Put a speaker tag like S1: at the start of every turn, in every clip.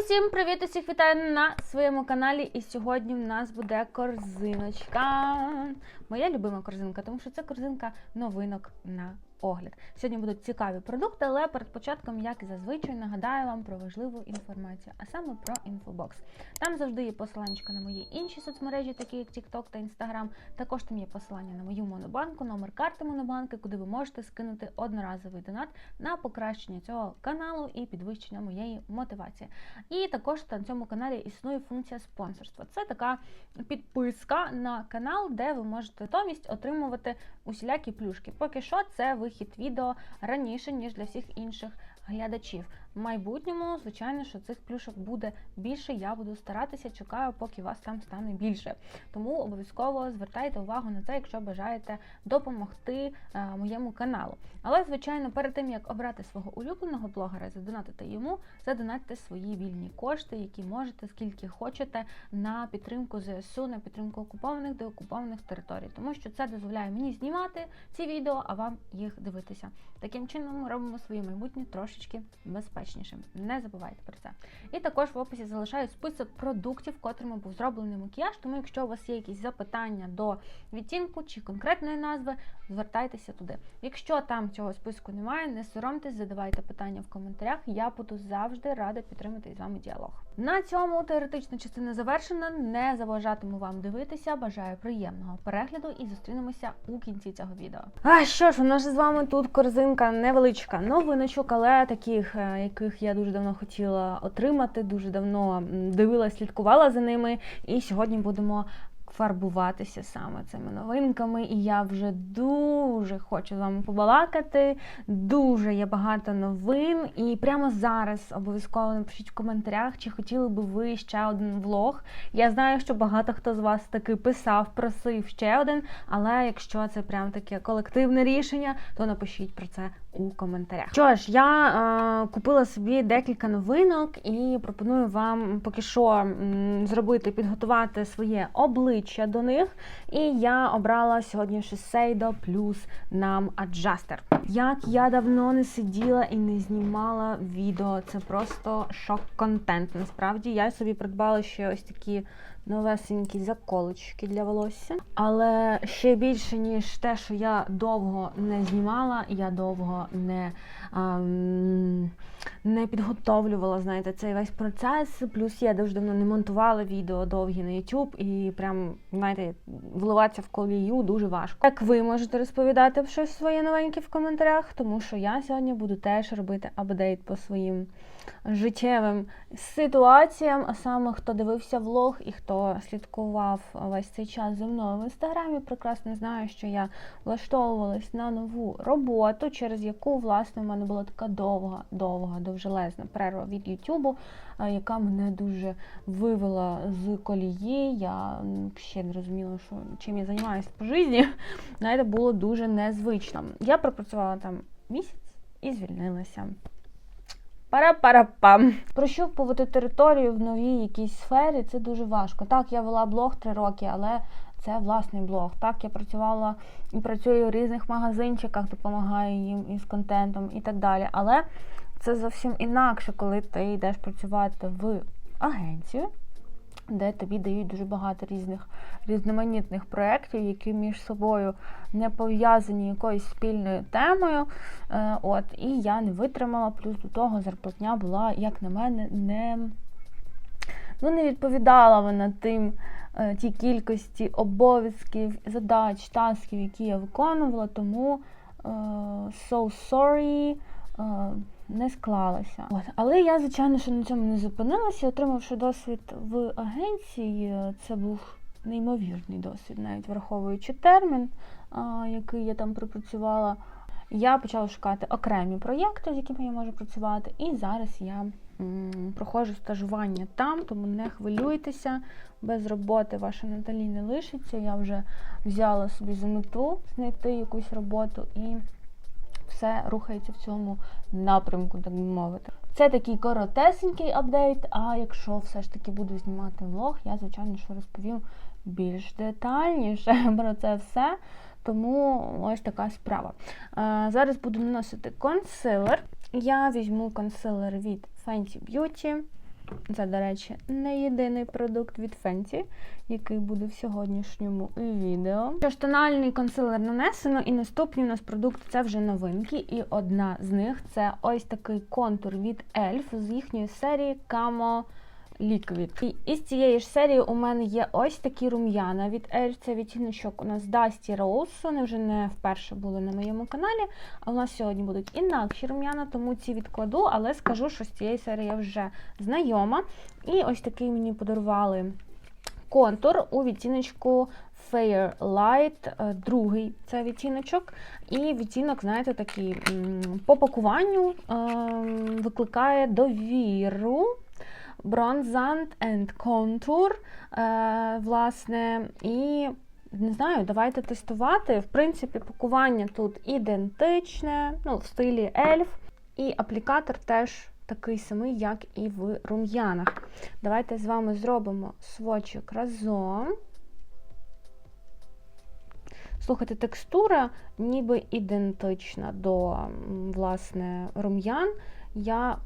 S1: Усім привіт! Усіх вітаю на своєму каналі. І сьогодні в нас буде корзиночка. Моя любима корзинка, тому що це корзинка новинок на огляд. Сьогодні будуть цікаві продукти, але перед початком, як і зазвичай, нагадаю вам про важливу інформацію, а саме про інфобокс. Там завжди є посиланчика на мої інші соцмережі, такі як TikTok та Instagram. Також там є посилання на мою монобанку, номер карти монобанки, куди ви можете скинути одноразовий донат на покращення цього каналу і підвищення моєї мотивації. І також на цьому каналі існує функція спонсорства. Це така підписка на канал, де ви можете натомість отримувати усілякі плюшки. Поки що це вихід відео раніше, ніж для всіх інших глядачів. В майбутньому, звичайно, що цих плюшок буде більше. Я буду старатися, чекаю, поки вас там стане більше. Тому обов'язково звертайте увагу на це, якщо бажаєте допомогти е, моєму каналу. Але, звичайно, перед тим як обрати свого улюбленого блогера, задонатити йому, задонатьте свої вільні кошти, які можете, скільки хочете, на підтримку ЗСУ, на підтримку окупованих деокупованих територій, тому що це дозволяє мені знімати ці відео, а вам їх дивитися. Таким чином ми робимо своє майбутнє трошечки безпечнішим. Не забувайте про це. І також в описі залишаю список продуктів, котрими був зроблений макіяж. Тому, якщо у вас є якісь запитання до відтінку чи конкретної назви, звертайтеся туди. Якщо там цього списку немає, не соромтесь, задавайте питання в коментарях. Я буду завжди рада підтримати з вами діалог. На цьому теоретична частина завершена. Не заважатиму вам дивитися. Бажаю приємного перегляду і зустрінемося у кінці цього відео. А що ж, у нас з вами тут корзинка невеличка новиночок, але таких, е, яких я дуже давно хотіла отримати, дуже давно дивилася, слідкувала за ними. І сьогодні будемо фарбуватися саме цими новинками. І я вже дуже хочу з вами побалакати. Дуже є багато новин. І прямо зараз обов'язково напишіть в коментарях, чи хотіли би ви ще один влог. Я знаю, що багато хто з вас таки писав, просив ще один. Але якщо це прям таке колективне рішення, то напишіть про це у коментарях. Що ж, я е, купила собі декілька новинок і пропоную вам поки що зробити, підготувати своє обличчя до них. І я обрала сьогодні Shiseido плюс нам аджастер. Як я давно не сиділа і не знімала відео, це просто шок-контент. Насправді я собі придбала ще ось такі новесенькі заколочки для волосся. Але ще більше, ніж те, що я довго не знімала, я довго не, ем, не підготовлювала, знаєте, цей весь процес. Плюс я дуже давно не монтувала відео довгі на YouTube і прям, знаєте, вливатися в колію дуже важко. Як ви можете розповідати щось своє новеньке в коментарях, тому що я сьогодні буду теж робити апдейт по своїм життєвим ситуаціям, а саме хто дивився влог і хто слідкував весь цей час зі мною в інстаграмі, прекрасно знає, що я влаштовувалась на нову роботу, через яку, власне, в мене була така довга, довга, довжелезна перерва від Ютубу, е, яка мене дуже вивела з колії. Я ще не розуміла, що чим я займаюся по житті. Знаєте, було дуже незвично. Я пропрацювала там місяць і звільнилася. Пара-пара-пам. Прощупувати територію в новій якійсь сфері це дуже важко. Так, я вела блог три роки, але це власний блог. Так, я працювала і працюю в різних магазинчиках, допомагаю їм із контентом і так далі. Але це зовсім інакше, коли ти йдеш працювати в агенцію, де тобі дають дуже багато різних різноманітних проєктів, які між собою не пов'язані якоюсь спільною темою. Е, От, і я не витримала, плюс до того зарплатня була, як на мене, не, ну, не відповідала вона тим е, тій кількості обов'язків, задач, тасків, які я виконувала, тому е, so sorry. Не склалося. От. Але я, звичайно, що на цьому не зупинилася. Отримавши досвід в агенції, е, це був неймовірний досвід, навіть враховуючи термін, а, який я там пропрацювала. Я почала шукати окремі проєкти, з якими я можу працювати, і зараз я проходжу стажування там, тому не хвилюйтеся, без роботи ваша Наталі не лишиться. Я вже взяла собі за мету знайти якусь роботу і все рухається в цьому напрямку, так би мовити. Це такий коротесенький апдейт. А якщо все ж таки буду знімати влог, я, звичайно, що розповім більш детальніше про це все. Тому ось така справа. Е, Зараз буду наносити консилер. Я візьму консилер від Fenty Beauty. Це, до речі, не єдиний продукт від Fenty, який буде в сьогоднішньому відео. Що ж, тональний консилер нанесено, і наступні у нас продукт це вже новинки. І одна з них це ось такий контур від ELF з їхньої серії Camo Liquid. І із цієї ж серії у мене є ось такі рум'яна від ELF. Це відтіночок у нас Dusty Rose. Вони вже не вперше були на моєму каналі. А у нас сьогодні будуть інакші рум'яна, тому ці відкладу, але скажу, що з цієї серії я вже знайома. І ось такий мені подарували контур у відтіночку Fair Light, е, другий це відтіночок. І відтінок, знаєте, такий по пакуванню ем, викликає довіру. Bronzant and Contour, власне, і не знаю, давайте тестувати. В принципі, пакування тут ідентичне, ну, в стилі ельф, і аплікатор теж такий самий, як і в рум'янах. Давайте з вами зробимо свочок разом. Слухайте, текстура ніби ідентична до власне рум'ян. Я,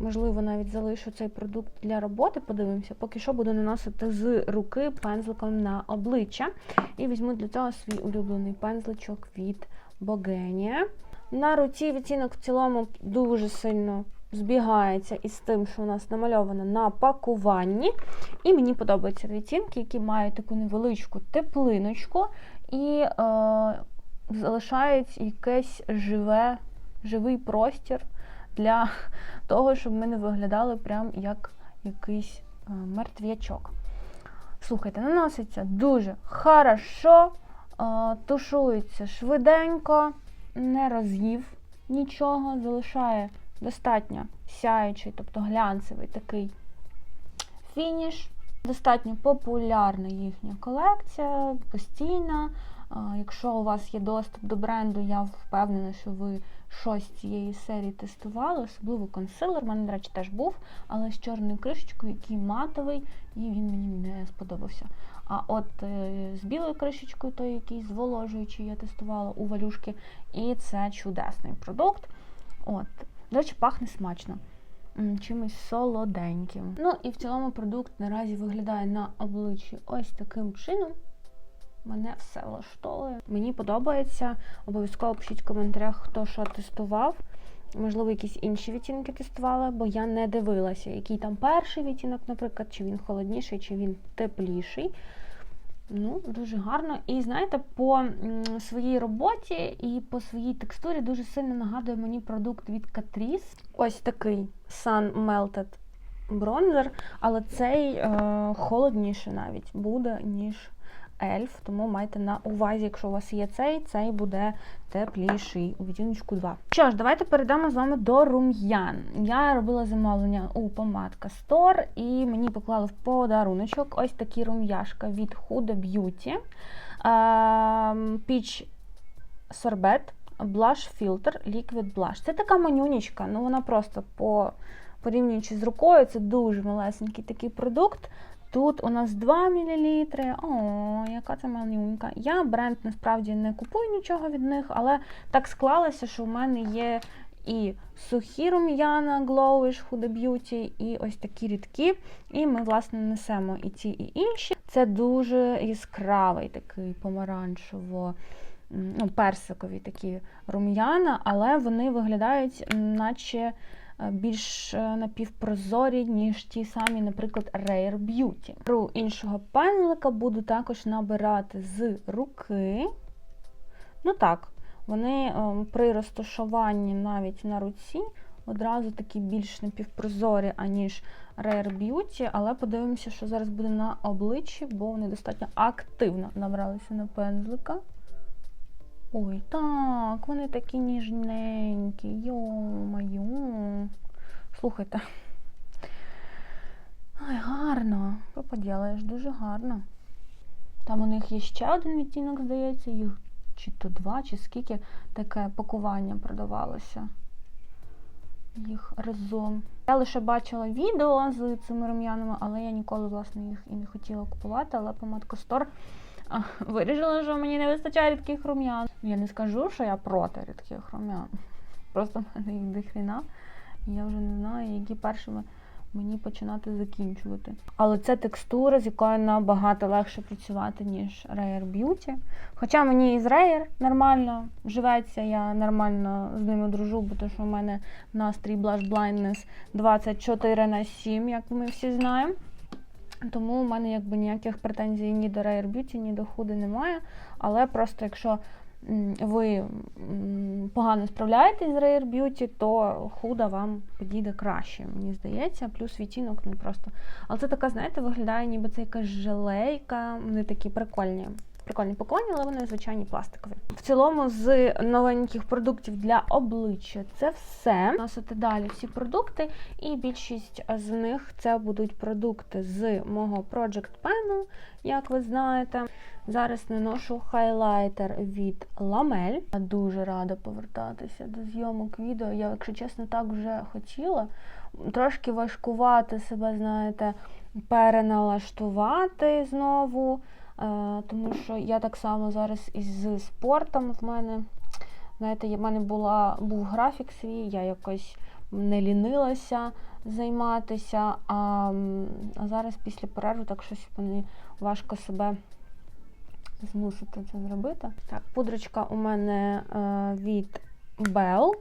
S1: можливо, навіть залишу цей продукт для роботи, подивимося. Поки що буду наносити з руки пензликом на обличчя. І візьму для цього свій улюблений пензличок від Bogenia. На руці відтінок в цілому дуже сильно збігається із тим, що у нас намальовано на пакуванні. І мені подобаються відтінки, які мають таку невеличку теплиночку і е, залишають якесь живе, живий простір для того, щоб ми не виглядали прям як якийсь е, мертвячок. Слухайте, наноситься дуже хорошо, е, тушується швиденько, не роз'їв нічого, залишає достатньо сяючий, тобто глянцевий такий фініш. Достатньо популярна їхня колекція, постійна. Якщо у вас є доступ до бренду, я впевнена, що ви щось з цієї серії тестували, особливо консилер. У мене, до речі, теж був, але з чорною кришечкою, який матовий, і він мені не сподобався. А от е, з білою кришечкою, той який зволожуючий, я тестувала у валюшки, і це чудесний продукт. От, до речі, пахне смачно. Чимось солоденьким. Ну і в цілому продукт наразі виглядає на обличчі ось таким чином. Мене все влаштовує. Мені подобається. Обов'язково пишіть в коментарях, хто що тестував. Можливо, якісь інші відтінки тестували, бо я не дивилася, який там перший відтінок, наприклад, чи він холодніший, чи він тепліший. Ну, дуже гарно. І знаєте, по своїй роботі і по своїй текстурі дуже сильно нагадує мені продукт від Catrice. Ось такий Sun Melted бронзер, але цей е, холодніше навіть буде, ніж ельф. Тому майте на увазі, якщо у вас є цей, цей буде тепліший у відтіночку 2. Що ж, давайте перейдемо з вами до рум'ян. Я робила замовлення у помадка Store і мені поклали в подаруночок ось такі рум'яшка від Huda Beauty. Peach Sorbet Blush Filter Liquid Blush. Це така манюнічка, ну вона просто по порівнюючи з рукою, це дуже малесенький такий продукт. Тут у нас 2 мл. О, яка це манюнька. Я бренд насправді не купую нічого від них, але так склалося, що в мене є і сухі рум'яна Glowish Huda Beauty, і ось такі рідкі. І ми, власне, несемо і ті, і інші. Це дуже яскравий такий помаранчево ну, персикові такі рум'яна, але вони виглядають, наче більш е, напівпрозорі, ніж ті самі, наприклад, Rare Beauty. Беру іншого пензлика буду також набирати з руки. Ну так, вони е, при розташуванні навіть на руці одразу такі більш напівпрозорі, аніж Rare Beauty, але подивимося, що зараз буде на обличчі, бо вони достатньо активно набралися на пензлика. Ой, так, вони такі ніжненькі, йо-маю. Слухайте. Ай, гарно. Що поділаєш, дуже гарно. Там у них є ще один відтінок, здається, їх чи то два, чи скільки таке пакування продавалося. Їх разом. Я лише бачила відео з цими рум'янами, але я ніколи, власне, їх і не хотіла купувати, але Store а, Вирішила, що мені не вистачає рідких рум'ян. Я не скажу, що я проти рідких рум'ян. Просто в мене їх дохріна. І я вже не знаю, які першими мені починати закінчувати. Але це текстура, з якою набагато легше працювати, ніж Rare Beauty. Хоча мені із Rare нормально живеться, я нормально з ними дружу, бо то, що в мене настрій Blush Blindness 24 на 7, як ми всі знаємо. Тому у мене якби ніяких претензій ні до Rare Beauty, ні до худи немає. Але просто якщо ви погано справляєтесь з Rare Beauty, то худа вам підійде краще, мені здається. Плюс відтінок не просто. Але це така, знаєте, виглядає, ніби це якась желейка. Вони такі прикольні. Прикольні паковані, але вони звичайні пластикові. В цілому з новеньких продуктів для обличчя це все. Носити далі всі продукти, і більшість з них це будуть продукти з мого Project Pen, як ви знаєте. Зараз наношу хайлайтер від Lamel. Я дуже рада повертатися до зйомок відео. Я, якщо чесно, так вже хотіла. Трошки важкувати себе, знаєте, переналаштувати знову. Е, тому що я так само зараз із спортом в мене. Знаєте, в мене була, був графік свій, я якось не лінилася займатися, а, а зараз після перерви так щось мені важко себе змусити це зробити. Так, пудрочка у мене е, від Bell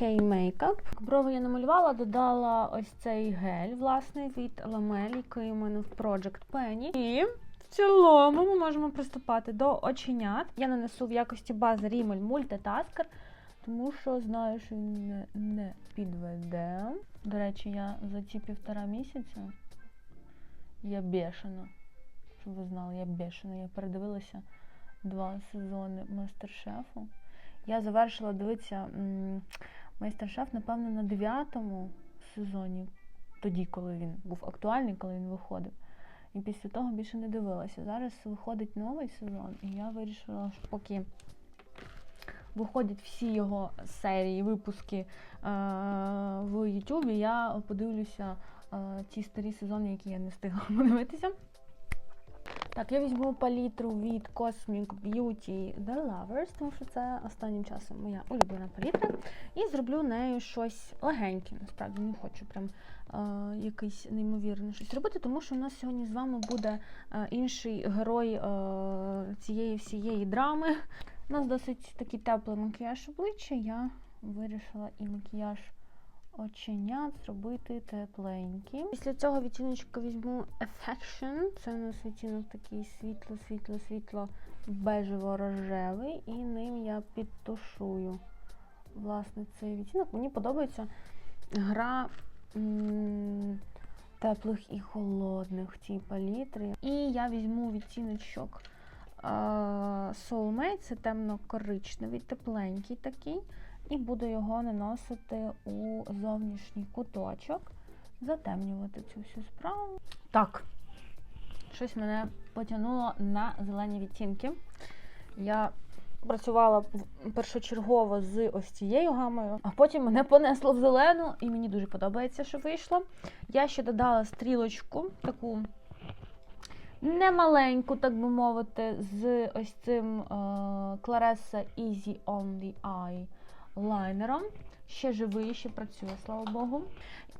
S1: K-Makeup. Брови я намалювала, додала ось цей гель, власне, від Lamel, який у мене в Project Penny. І цілому ми можемо приступати до оченят. Я нанесу в якості бази Rimmel Multitasker, тому що знаю, що він не, не підведе. До речі, я за ці півтора місяця я бешена. Щоб ви знали, я бешена. Я передивилася два сезони мастер-шефу. Я завершила дивитися майстер-шеф, напевно, на дев'ятому сезоні, тоді, коли він був актуальний, коли він виходив. І після того більше не дивилася. Зараз виходить новий сезон, і я вирішила, що поки виходять всі його серії, випуски е- в Ютубі, я подивлюся е- ті старі сезони, які я не встигла подивитися. Так, я візьму палітру від Cosmic Beauty The Lovers, тому що це останнім часом моя улюблена палітра. І зроблю нею щось легеньке. Насправді не хочу прям е, якийсь неймовірне щось робити, тому що у нас сьогодні з вами буде е, інший герой е, цієї всієї драми. У нас досить такий теплий макіяж обличчя. Я вирішила і макіяж оченят зробити тепленький. Після цього відтіночка візьму Affection. Це у нас відтінок такий світло-світло-світло бежево-рожевий, і ним я підтушую власне цей відтінок. Мені подобається гра теплих і холодних в цій палітрі. І я візьму відтіночок е, Soulmate, це темно-коричневий, тепленький такий. І буду його наносити у зовнішній куточок, затемнювати цю всю справу. Так, щось мене потягнуло на зелені відтінки. Я працювала першочергово з ось цією гамою, а потім мене понесло в зелену, і мені дуже подобається, що вийшло. Я ще додала стрілочку, таку немаленьку, так би мовити, з ось цим е, Claressa Easy on the Eye лайнером. Ще живий, ще працює, слава Богу.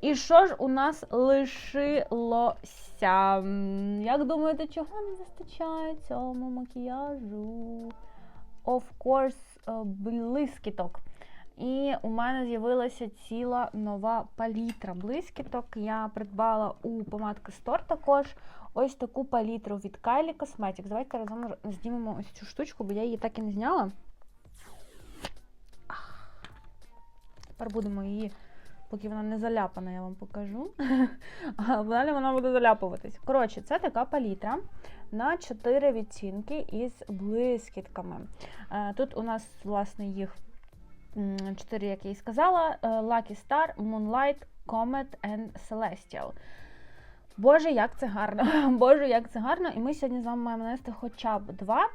S1: І що ж у нас лишилося? Як думаєте, чого не вистачає цьому макіяжу? Of course, е, блискіток. І у мене з'явилася ціла нова палітра блискіток. Я придбала у помадки Store також ось таку палітру від Kylie Cosmetics. Давайте разом знімемо ось цю штучку, бо я її так і не зняла. Тепер будемо її, поки вона не заляпана, я вам покажу. А далі вона буде заляпуватись. Коротше, це така палітра на 4 відтінки із блискітками. Е, Тут у нас, власне, їх 4, як я і сказала: е, Lucky Star, Moonlight, Comet and Celestial. Боже, як це гарно! Боже, як це гарно! І ми сьогодні з вами маємо нанести хоча б два.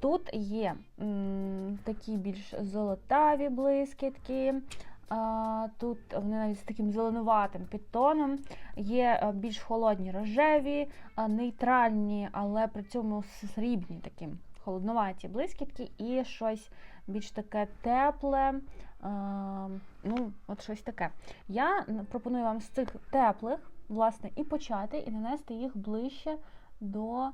S1: Тут є м, такі більш золотаві блискітки. Тут вони навіть з таким зеленуватим підтоном. Є е, більш холодні рожеві, нейтральні, але при цьому срібні такі холодноваті блискітки і щось більш таке тепле. Ну, от щось таке. Я пропоную вам з цих теплих власне, і почати, і нанести їх ближче до.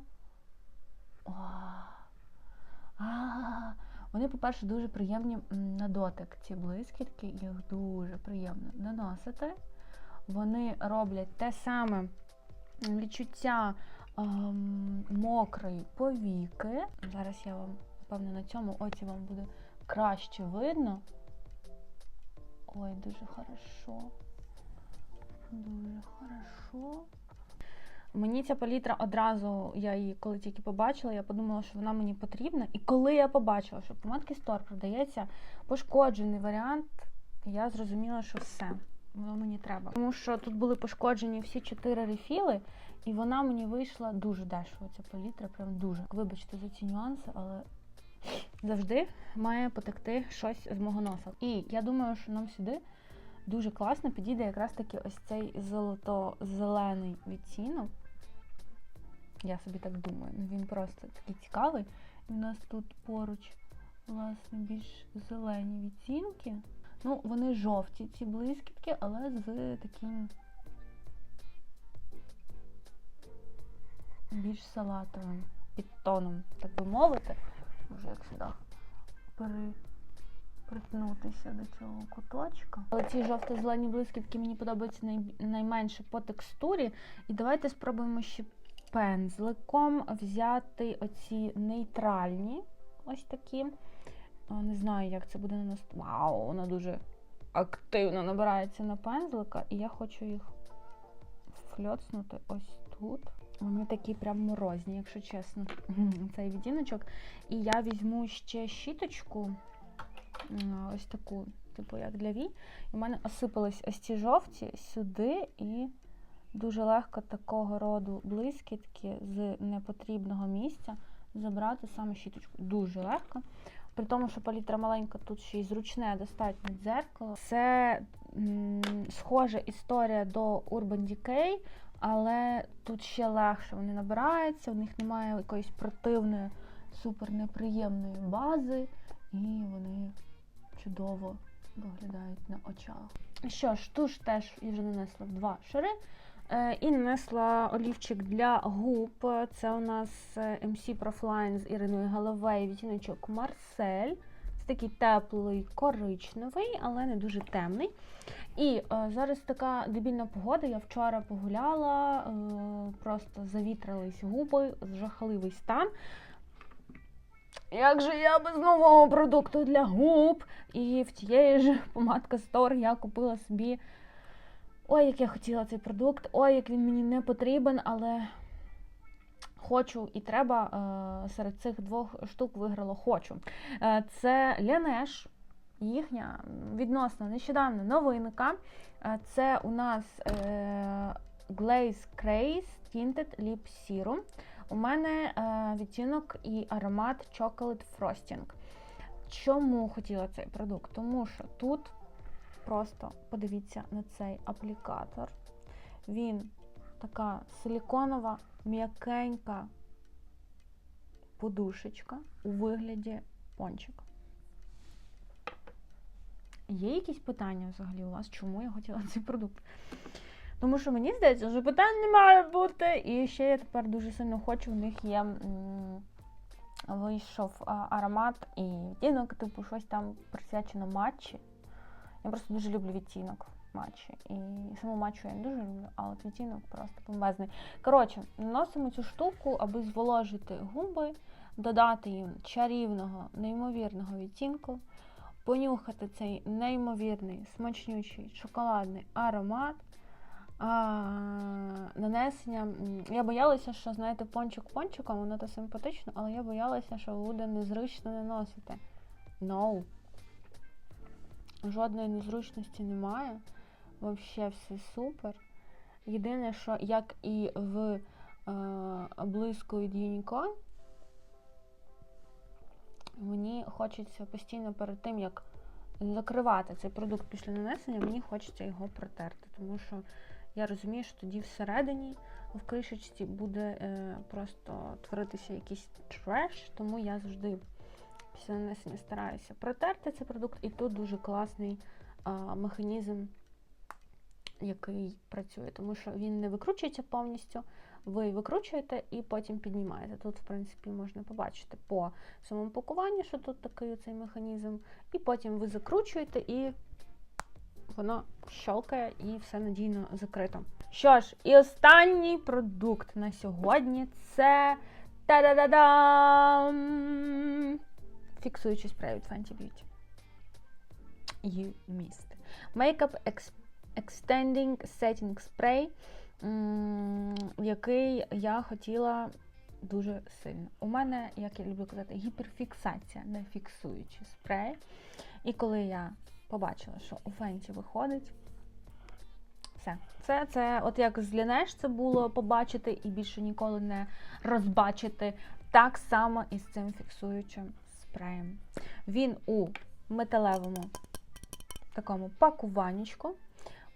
S1: А, Вони, по-перше, дуже приємні на дотик. Ці блискітки, їх дуже приємно наносити. Вони роблять те саме відчуття ем, мокрої повіки. Зараз я вам, напевно, на цьому оці вам буде краще видно. Ой, дуже хорошо. Дуже хорошо. Мені ця палітра одразу, я її коли тільки побачила, я подумала, що вона мені потрібна. І коли я побачила, що помадки Store продається пошкоджений варіант, я зрозуміла, що все, воно мені треба. Тому що тут були пошкоджені всі чотири рефіли, і вона мені вийшла дуже дешево. Ця палітра, прям дуже. Вибачте за ці нюанси, але завжди має потекти щось з мого носа. І я думаю, що нам сюди дуже класно підійде якраз таки ось цей золото-зелений відтінок. Я собі так думаю. Ну, Він просто такий цікавий. У нас тут поруч, власне, більш зелені відтінки. Ну, вони жовті, ці блискітки, але з таким більш салатовим підтоном, так би мовити. Може, як сюди притнутися до цього куточка. Ці жовто-зелені блискітки мені подобаються най... найменше по текстурі. І давайте спробуємо ще пензликом взяти оці нейтральні, ось такі. Не знаю, як це буде на нас. Вау, вона дуже активно набирається на пензлика, і я хочу їх фльоцнути ось тут. Вони такі прям морозні, якщо чесно, цей відтіночок. І я візьму ще щіточку ось таку, типу як для вій. І в мене осипались ось ці жовті сюди, і дуже легко такого роду блискітки з непотрібного місця забрати саме щіточку. Дуже легко. При тому, що палітра маленька, тут ще й зручне достатньо дзеркало. Це схожа історія до Urban Decay, але тут ще легше вони набираються, в них немає якоїсь противної, супер неприємної бази, і вони чудово виглядають на очах. Що ж, туш теж я вже нанесла два шари. Е, і нанесла олівчик для губ. Це у нас е, MC Profline з Іриною Головей, відтіночок Марсель. Це такий теплий, коричневий, але не дуже темний. І е, зараз така дебільна погода. Я вчора погуляла, е, просто завітрились губи, жахливий стан. Як же я без нового продукту для губ? І в тієї ж помадка Store я купила собі. Ой, як я хотіла цей продукт, ой, як він мені не потрібен, але хочу і треба. Е, серед цих двох штук виграло хочу. Е, це Laneige, їхня відносно нещодавна новинка. Е, це у нас Glaze Craze Tinted Lip Serum. У мене е, відтінок і аромат Chocolate Frosting. Чому хотіла цей продукт? Тому що тут просто подивіться на цей аплікатор. Він така силіконова, м'якенька подушечка у вигляді пончика. Є якісь питання взагалі у вас, чому я хотіла цей продукт? Тому що мені здається, що питань не має бути. І ще я тепер дуже сильно хочу, в них є вийшов аромат і відтінок, типу, щось там присвячено матчі. Я просто дуже люблю відтінок матчі. І саму матчу я не дуже люблю, а от відтінок просто помезний. Коротше, наносимо цю штуку, аби зволожити губи, додати їм чарівного, неймовірного відтінку, понюхати цей неймовірний, смачнючий шоколадний аромат нанесення. Я боялася, що, знаєте, пончик пончиком, воно то симпатично, але я боялася, що буде незручно наносити. No. Жодної незручності немає. Взагалі все супер. Єдине, що як і в е, блиску від Юніко, мені хочеться постійно перед тим, як закривати цей продукт після нанесення, мені хочеться його протерти, тому що я розумію, що тоді всередині в кришечці буде е, просто творитися якийсь треш, тому я завжди після нанесення стараюся протерти цей продукт, і тут дуже класний е, механізм який працює, тому що він не викручується повністю. Ви викручуєте і потім піднімаєте. Тут, в принципі, можна побачити по самому пакуванні, що тут такий цей механізм. І потім ви закручуєте і воно щелкає і все надійно закрито. Що ж, і останній продукт на сьогодні це та-да-да-дам! Фіксуючий спрей від Fenty Beauty. You missed. Makeup Ex- Extending Setting Spray, який я хотіла дуже сильно. У мене, як я люблю казати, гіперфіксація, не фіксуючий спрей. І коли я побачила, що у Фенті виходить, все. Це, це, от як з Лінеш це було побачити і більше ніколи не розбачити. Так само і з цим фіксуючим спреєм. Він у металевому такому пакуваннячку,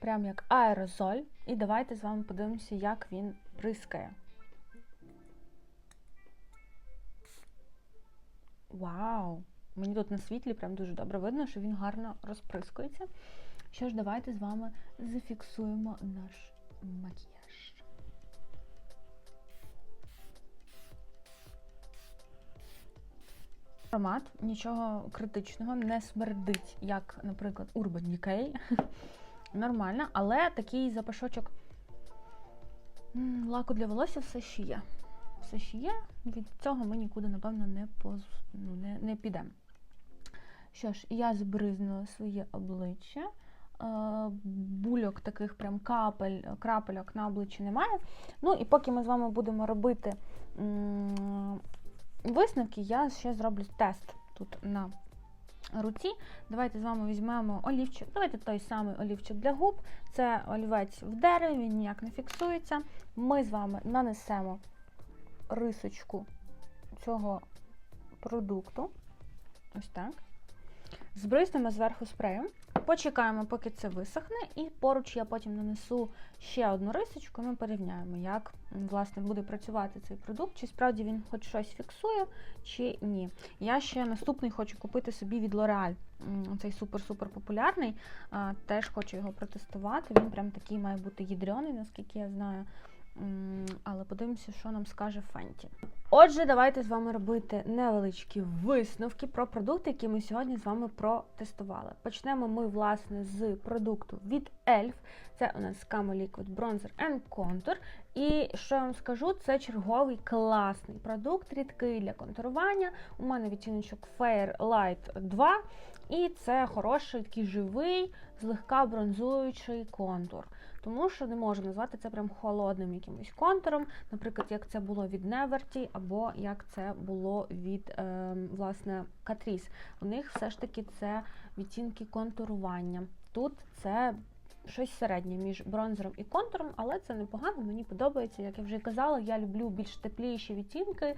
S1: прям як аерозоль. І давайте з вами подивимося, як він прискає. Вау! Мені тут на світлі прям дуже добре видно, що він гарно розприскується. Що ж, давайте з вами зафіксуємо наш макіяж. Аромат нічого критичного, не смердить, як, наприклад, Urban Decay. Нормально, але такий запашочок лаку для волосся все ще є. Все ще є. Від цього ми нікуди, напевно, не, поз... ну, не, не підемо. Що ж, я збризнула своє обличчя. Е, Бульок таких прям капель, крапельок на обличчі немає. Ну і поки ми з вами будемо робити висновки, я ще зроблю тест тут на руці. Давайте з вами візьмемо олівчик. Давайте той самий олівчик для губ. Це олівець в дереві, він ніяк не фіксується. Ми з вами нанесемо рисочку цього продукту. Ось так. Збризнемо зверху спреєм. Почекаємо, поки це висохне, і поруч я потім нанесу ще одну рисочку, і ми порівняємо, як власне буде працювати цей продукт, чи справді він хоч щось фіксує, чи ні. Я ще наступний хочу купити собі від L'Oreal. Цей супер-супер популярний. Теж хочу його протестувати. Він прям такий має бути ядрений, наскільки я знаю. Але подивимося, що нам скаже Фенті. Отже, давайте з вами робити невеличкі висновки про продукти, які ми сьогодні з вами протестували. Почнемо ми, власне, з продукту від ELF. Це у нас Camo Liquid Bronzer and Contour. І що я вам скажу, це черговий класний продукт, рідкий для контурування. У мене відтіночок Fair Light 2. І це хороший, такий живий, злегка бронзуючий контур. Тому що не можу назвати це прям холодним якимось контуром, наприклад, як це було від Неверті, або як це було від е, власне Катріс. У них все ж таки це відтінки контурування. Тут це щось середнє між бронзером і контуром, але це непогано, мені подобається. Як я вже казала, я люблю більш тепліші відтінки,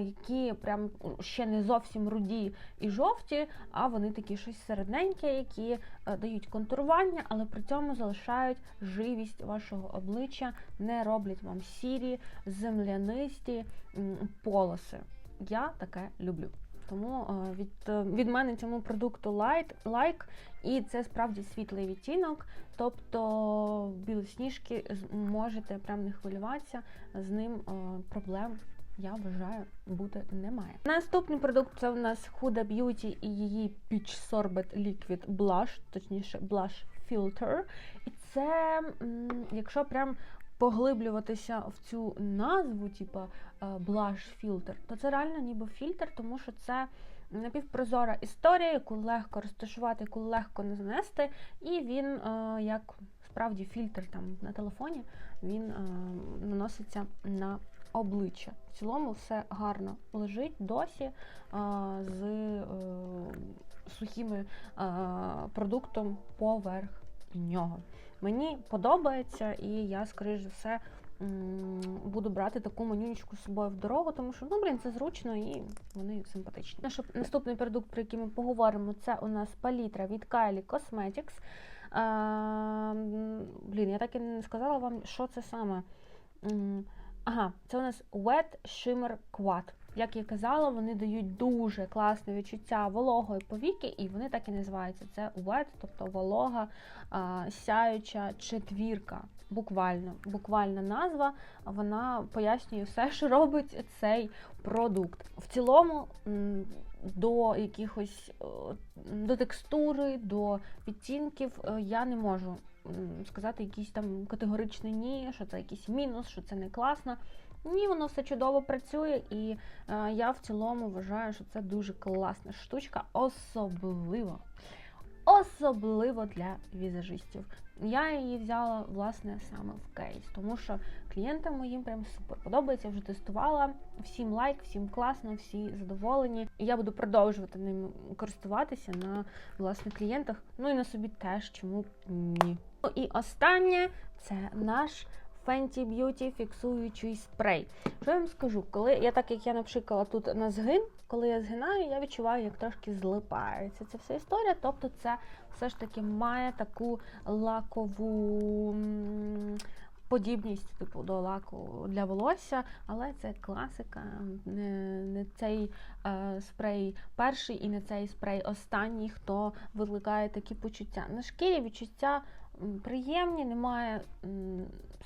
S1: які прям ще не зовсім руді і жовті, а вони такі щось середненьке, які е, дають контурування, але при цьому залишають живість вашого обличчя, не роблять вам сірі, землянисті полоси. Я таке люблю. Тому е, від, е, від мене цьому продукту лайк, лайк, і це справді світлий відтінок. Тобто білосніжки можете прям не хвилюватися, з ним е, проблем. Я вважаю, бути немає. Наступний продукт це у нас Huda Beauty і її Peach Sorbet Liquid Blush, точніше Blush Filter. І це, якщо прям поглиблюватися в цю назву, типа е, Blush Filter, то це реально ніби фільтр, тому що це напівпрозора історія, яку легко розташувати, яку легко нанести, і він е, як справді фільтр там на телефоні, він е, наноситься на обличчя. В цілому все гарно лежить досі з сухими е, продуктом поверх нього. Мені подобається, і я, скоріш за все, буду брати таку манюнечку з собою в дорогу, тому що, ну, блін, це зручно і вони симпатичні. Наш наступний продукт, про який ми поговоримо, це у нас палітра від Kylie Cosmetics. М, блін, я так і не сказала вам, що це саме. Ага, це у нас Wet Shimmer Quad. Як я казала, вони дають дуже класне відчуття вологої повіки, і вони так і називаються. Це wet, тобто волога, сяюча четвірка. Буквально, буквальна назва, вона пояснює все, що робить цей продукт. В цілому до якихось е, до текстури, до відтінків е, я не можу сказати якийсь там категоричний ні, що це якийсь мінус, що це не класно. Ні, воно все чудово працює, і е, я в цілому вважаю, що це дуже класна штучка, особливо, особливо для візажистів. Я її взяла власне саме в кейс, тому що клієнтам моїм прям супер подобається. Вже тестувала. Всім лайк, всім класно, всі задоволені. І я буду продовжувати ним користуватися на власне клієнтах. Ну і на собі теж, чому ні. Ну і останнє це наш Fenty Beauty фіксуючий спрей. Що я вам скажу? Коли я так як я напшикала тут на згин, коли я згинаю, я відчуваю, як трошки злипається ця вся історія. Тобто, це все ж таки має таку лакову. Подібність типу до лаку для волосся, але це класика. Не, не цей е, спрей перший і не цей спрей останній, хто викликає такі почуття. На шкірі відчуття приємні, немає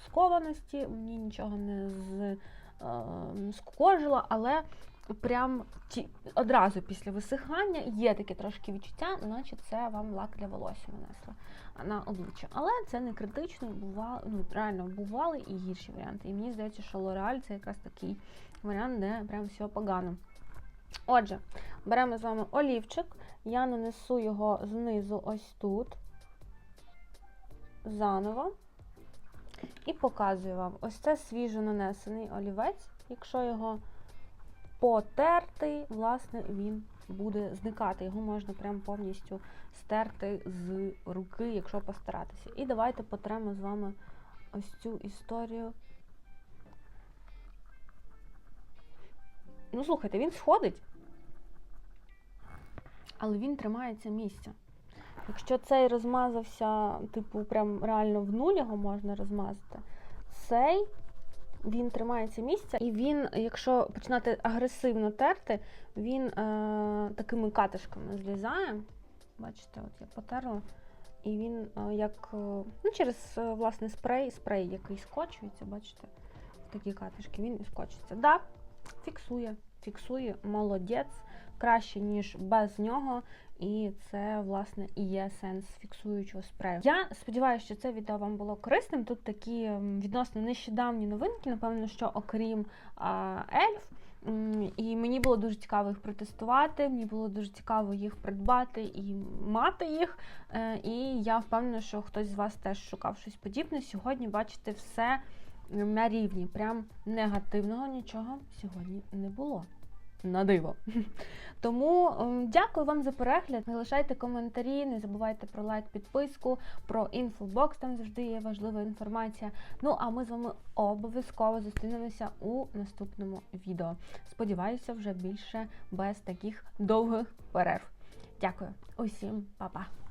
S1: скованості, мені нічого не з, е, скукожило, але прям ті, одразу після висихання є таке трошки відчуття, наче це вам лак для волосся нанесли на обличчя. Але це не критично, бувало, ну, реально бували і гірші варіанти. І мені здається, що L'Oreal це якраз такий варіант, де прям все погано. Отже, беремо з вами олівчик, я нанесу його знизу ось тут, заново. І показую вам. Ось це свіжо нанесений олівець. Якщо його потерти, власне, він буде зникати. Його можна прям повністю стерти з руки, якщо постаратися. І давайте потремо з вами ось цю історію. Ну, слухайте, він сходить, але він тримається місця. Якщо цей розмазався, типу, прям реально в нуль його можна розмазати, цей він тримається місця, і він, якщо починати агресивно терти, він е, такими катишками злізає. Бачите, от я потерла. І він е, як е, ну, через е, власне спрей, спрей, який скочується, бачите, в такі катишки, він і скочиться. Да, фіксує, фіксує, молодець, краще, ніж без нього. І це, власне, і є сенс фіксуючого спрею. Я сподіваюся, що це відео вам було корисним. Тут такі відносно нещодавні новинки, напевно, що окрім а, ельф. І мені було дуже цікаво їх протестувати, мені було дуже цікаво їх придбати і мати їх. Е, І я впевнена, що хтось з вас теж шукав щось подібне. Сьогодні бачите все на рівні. Прям негативного нічого сьогодні не було. На диво. Тому ем, дякую вам за перегляд. Залишайте коментарі, не забувайте про лайк, підписку, про інфобокс, там завжди є важлива інформація. Ну а ми з вами обов'язково зустрінемося у наступному відео. Сподіваюся, вже більше без таких довгих перерв. Дякую усім, па-па!